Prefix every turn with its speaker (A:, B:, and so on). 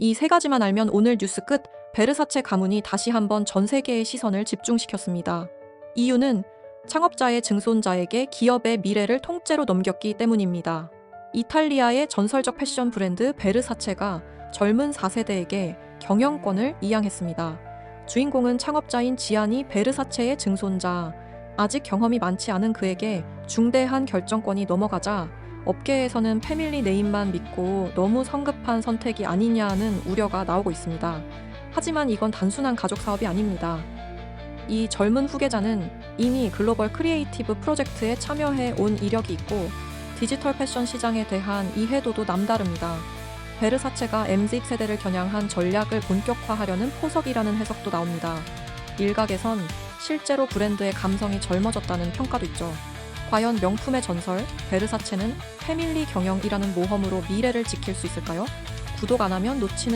A: 이 세 가지만 알면 오늘 뉴스 끝. 베르사체 가문이 다시 한번 전 세계의 시선을 집중시켰습니다. 이유는 창업자의 증손자에게 기업의 미래를 통째로 넘겼기 때문입니다. 이탈리아의 전설적 패션 브랜드 베르사체가 젊은 4세대에게 경영권을 이양했습니다. 주인공은 창업자인 지아니 베르사체의 증손자. 아직 경험이 많지 않은 그에게 중대한 결정권이 넘어가자 업계에서는 패밀리 네임만 믿고 너무 성급한 선택이 아니냐는 우려가 나오고 있습니다. 하지만 이건 단순한 가족 사업이 아닙니다. 이 젊은 후계자는 이미 글로벌 크리에이티브 프로젝트에 참여해 온 이력이 있고 디지털 패션 시장에 대한 이해도도 남다릅니다. 베르사체가 MZ 세대를 겨냥한 전략을 본격화하려는 포석이라는 해석도 나옵니다. 일각에선 실제로 브랜드의 감성이 젊어졌다는 평가도 있죠. 과연 명품의 전설 베르사체는 패밀리 경영이라는 모험으로 미래를 지킬 수 있을까요? 구독 안 하면 놓치는